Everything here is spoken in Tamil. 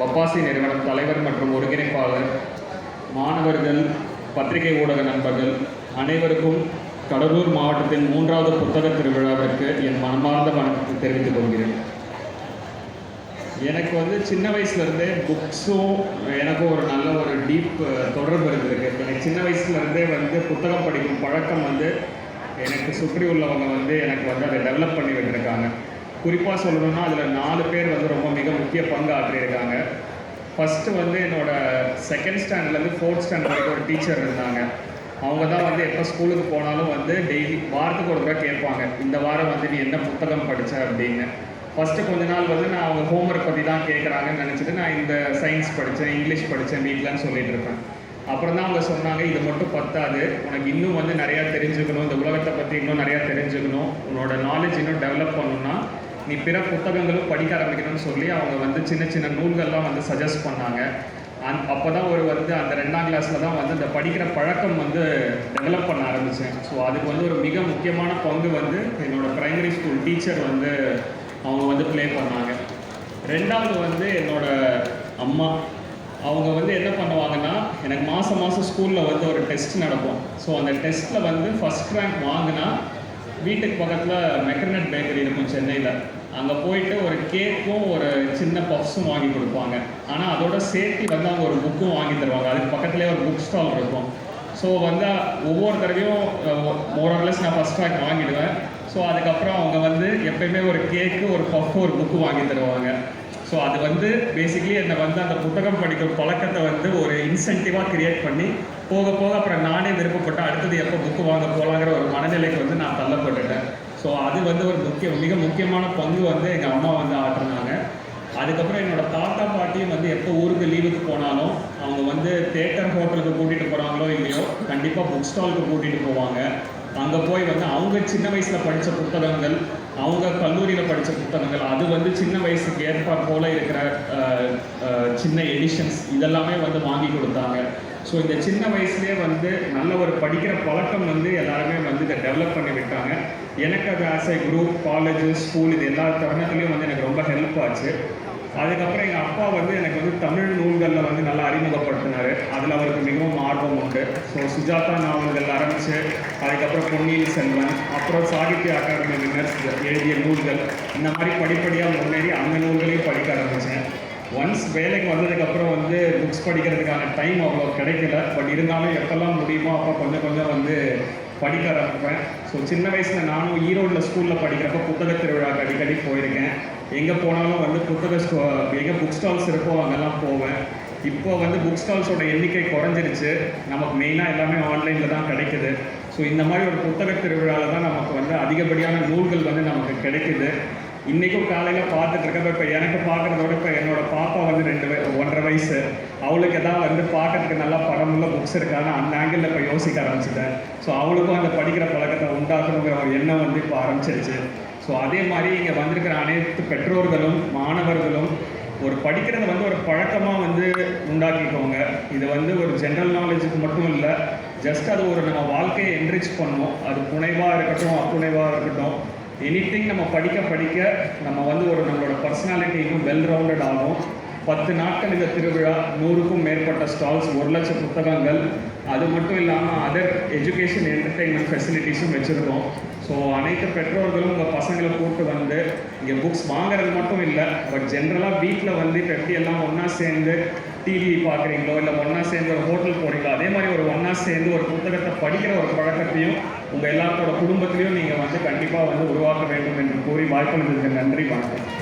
பப்பாசி நிறுவனம் தலைவர் மற்றும் ஒருங்கிணைப்பாளர் மாணவர்கள் பத்திரிகை ஊடக நண்பர்கள் அனைவருக்கும் கடலூர் மாவட்டத்தின் மூன்றாவது புத்தக திருவிழாவிற்கு என் மனமார்ந்த வணக்கத்தை தெரிவித்துக் கொள்கிறேன். எனக்கு வந்து சின்ன வயசுலேருந்தே புக்ஸும் எனக்கும் ஒரு நல்ல ஒரு டீப் தொடர்பு இருந்திருக்கு. எனக்கு சின்ன வயசுலேருந்தே வந்து புத்தகம் படிக்கும் பழக்கம் வந்து எனக்கு சுற்றி உள்ளவங்க வந்து எனக்கு வந்து அதை டெவலப் பண்ணி விட்டுருக்காங்க. குறிப்பாக சொல்லணும்னா அதில் நாலு பேர் வந்து ரொம்ப மிக முக்கிய பங்கு ஆற்றியிருக்காங்க ஃபஸ்ட்டு வந்து என்னோட செகண்ட் ஸ்டாண்டர்ட்லேருந்து ஃபோர்த் ஸ்டாண்டர்ட் வரைக்கும் ஒரு டீச்சர் இருந்தாங்க. அவங்க தான் வந்து எப்போ ஸ்கூலுக்கு போனாலும் வந்து டெய்லி வாரத்துக்கு ஒரு தடவை கேட்பாங்க இந்த வாரம் வந்து நீ என்ன புத்தகம் படித்த அப்படின்னு. ஃபஸ்ட்டு கொஞ்ச நாள் வந்து நான் அவங்க ஹோம்ஒர்க் பற்றி தான் கேட்குறாங்கன்னு நினச்சிட்டு நான் இந்த சயின்ஸ் படித்தேன் இங்கிலீஷ் படித்தேன் வீட்டிலன்னு சொல்லிட்டு இருப்பேன். அப்புறம் தான் அவங்க சொன்னாங்க இது மட்டும் பத்தாது. உனக்கு இன்னும் வந்து நிறையா தெரிஞ்சுக்கணும். இந்த உலகத்தை பற்றி இன்னும் நிறையா தெரிஞ்சுக்கணும். உன்னோட நாலேஜ் இன்னும் டெவலப் பண்ணணும்னா நீ பிற புத்தகங்களும் படிக்க ஆரம்பிக்கணும்னு சொல்லி அவங்க வந்து சின்ன சின்ன நூல்கள்லாம் வந்து சஜஸ்ட் பண்ணாங்க. அந் அப்போ தான் ஒரு வந்து அந்த ரெண்டாம் கிளாஸில் தான் வந்து இந்த படிக்கிற பழக்கம் வந்து டெவலப் பண்ண ஆரம்பித்தேன் ஸோ அதுக்கு வந்து ஒரு மிக முக்கியமான பங்கு வந்து என்னோடய ப்ரைமரி ஸ்கூல் டீச்சர் வந்து அவங்க வந்து ப்ளே பண்ணாங்க. ரெண்டாவது வந்து என்னோடய அம்மா. அவங்க வந்து என்ன பண்ணுவாங்கன்னா எனக்கு மாதம் மாதம் ஸ்கூலில் வந்து ஒரு டெஸ்ட் நடக்கும். ஸோ அந்த டெஸ்ட்டில் வந்து ஃபஸ்ட் ரேங்க் வாங்கினா வீட்டுக்கு பக்கத்தில் மெக்கர்னட் பேக்கரி இருக்கும் சென்னையில். அங்கே போயிட்டு ஒரு கேக்கும் ஒரு சின்ன பஃப்ஸும் வாங்கி கொடுப்பாங்க. ஆனால் அதோட சேர்த்து வந்து அவங்க ஒரு புக்கும் வாங்கி தருவாங்க. அதுக்கு பக்கத்துலேயே ஒரு புக் ஸ்டால் இருக்கும். ஸோ வந்து ஒவ்வொரு தடவையும் மோரர்லெஸ் நான் ஃபஸ்ட் ரேங்க் வாங்கிடுவேன். ஸோ அதுக்கப்புறம் அவங்க வந்து எப்பயுமே ஒரு கேக்கு ஒரு பஃப் ஒரு புக்கு வாங்கி தருவாங்க. ஸோ அது வந்து பேசிக்கலி என்னை வந்து அந்த புத்தகம் படிக்கிற பழக்கத்தை வந்து ஒரு இன்சென்டிவாக கிரியேட் பண்ணி போக போக அப்புறம் நானே விருப்பப்பட்டு அடுத்தது எப்போ புக்கு வாங்க போகலாங்கிற ஒரு மனநிலைக்கு வந்து நான் தள்ளப்பட்டுட்டேன். ஸோ அது வந்து ஒரு முக்கிய மிக முக்கியமான பங்கு வந்து எங்கள் அம்மா வந்து ஆற்றுனாங்க. அதுக்கப்புறம் என்னோட தாத்தா பாட்டியும் வந்து எப்போ ஊருக்கு லீவுக்கு போனாலும் அவங்க வந்து தேட்டர் ஹோட்டலுக்கு கூட்டிகிட்டு போகிறாங்களோ இல்லையோ கண்டிப்பாக புக் ஸ்டாலுக்கு கூட்டிகிட்டு போவாங்க. அங்கே போய் வந்து அவங்க சின்ன வயசில் படித்த புத்தகங்கள் அவங்க கல்லூரியில் படித்த புத்தகங்கள் அது வந்து சின்ன வயசுக்கு ஏற்பாடு போல் இருக்கிற சின்ன எடிஷன்ஸ் இதெல்லாமே வந்து வாங்கி கொடுத்தாங்க. ஸோ இந்த சின்ன வயசுலேயே வந்து நல்ல ஒரு படிக்கிற பழக்கம் வந்து எல்லாருமே வந்து இதை டெவலப் பண்ணி விட்டாங்க. எனக்கு அது as a group college school இது எல்லா தருணத்துலேயும் வந்து எனக்கு ரொம்ப ஹெல்ப் ஆச்சு. அதுக்கப்புறம் எங்கள் அப்பா வந்து எனக்கு வந்து தமிழ் நூல்களில் வந்து நல்லா அறிமுகப்படுத்தினார். அதில் அவருக்கு மிகவும் ஆர்வம் உண்டு. ஸோ சுஜாதா நாவல்கள் ஆரம்பித்து அதுக்கப்புறம் பொன்னியின் செல்வன் அப்புறம் சாகித்ய அகாடமி வினர்ஸ் எழுதிய நூல்கள் இந்த மாதிரி படிப்படியாக முன்னேறி அந்த நூல்களையும் படிக்க ஆரம்பித்தேன் ஒன்ஸ் வேலைக்கு வந்ததுக்கப்புறம் வந்து புக்ஸ் படிக்கிறதுக்கான டைம் அவ்வளோ கிடைக்கல. பட் இருந்தாலும் எப்பெல்லாம் முடியுமோ அப்போ கொஞ்சம் கொஞ்சம் வந்து படிக்க ஆரம்பிப்பேன் ஸோ சின்ன வயசில் நானும் ஈரோட்டில் ஸ்கூலில் படிக்கிறப்ப புத்தக திருவிழாக்கு அடிக்கடி போயிருக்கேன். எங்கே போனாலும் வந்து புத்தக ஸ்டோ எங்கே புக் ஸ்டால்ஸ் இருக்கோ அங்கெல்லாம் போவேன். இப்போ வந்து புக் ஸ்டால்ஸோட எண்ணிக்கை குறைஞ்சிருச்சு. நமக்கு மெயினாக எல்லாமே ஆன்லைனில் தான் கிடைக்குது. ஸோ இந்த மாதிரி ஒரு புத்தக திருவிழாவில் தான் நமக்கு வந்து அதிகப்படியான நூல்கள் வந்து நமக்கு கிடைக்குது. இன்றைக்கும் காலையில் பார்த்துட்டு இருக்கப்ப இப்போ எனக்கு பார்க்குறதோட இப்போ என்னோடய பாப்பா வந்து ரெண்டு ஒன்றரை வயசு. அவளுக்கு எதாவது வந்து பார்க்கறதுக்கு நல்லா படமுள்ள புக்ஸ் இருக்கான்னு அந்த ஆங்கிளில் இப்போ யோசிக்க ஆரம்பிச்சிட்டேன். ஸோ அவளுக்கும் அந்த படிக்கிற பழக்கத்தை உண்டாக்கணுங்கிற ஒரு எண்ணம் வந்து இப்போ ஆரம்பிச்சிருச்சு. ஸோ அதே மாதிரி இங்கே வந்திருக்கிற அனைத்து பெற்றோர்களும் மாணவர்களும் ஒரு படிக்கிறத வந்து ஒரு பழக்கமாக வந்து உண்டாக்கிக்கோங்க. இது வந்து ஒரு ஜென்ரல் நாலேஜுக்கு மட்டும் இல்லை ஜஸ்ட் அது ஒரு நம்ம வாழ்க்கையை என்ரிச் பண்ணும். அது புனைவாக இருக்கட்டும் அப்புனைவாக இருக்கட்டும். எனிதிங் நம்ம படிக்க படிக்க நம்ம வந்து ஒரு நம்மளோட பர்சனாலிட்டி இன்னும் வெல் ரவுண்டட் ஆகும். பத்து நாட்கள் இந்த திருவிழா நூறுக்கும் மேற்பட்ட ஸ்டால்ஸ் ஒரு லட்சம் புத்தகங்கள். அது மட்டும் இல்லாமல் அதர் எஜுகேஷன் என்டர்டெயின்மெண்ட் ஃபெசிலிட்டிஸும் வச்சுருக்கோம். ஸோ அனைத்து பெற்றோர்களும் உங்கள் பசங்களை கூப்பிட்டு வந்து இங்கே புக்ஸ் வாங்குறது மட்டும் இல்லை பட் ஜென்ரலாக வீட்டில் வந்து இப்போ எப்படி எல்லாம் ஒன்றா சேர்ந்து டிவி பார்க்குறீங்களோ இல்லை ஒன்றா சேர்ந்து ஒரு ஹோட்டல் போகிறீங்களோ அதே மாதிரி ஒரு ஒன்றா சேர்ந்து ஒரு புத்தகத்தை படிக்கிற ஒரு பழக்கத்தையும் உங்கள் எல்லாத்தோட குடும்பத்திலையும் நீங்கள் வந்து கண்டிப்பாக வந்து உருவாக்க வேண்டும் என்று கூறி வாய்ப்பு நன்றி வணக்கம்.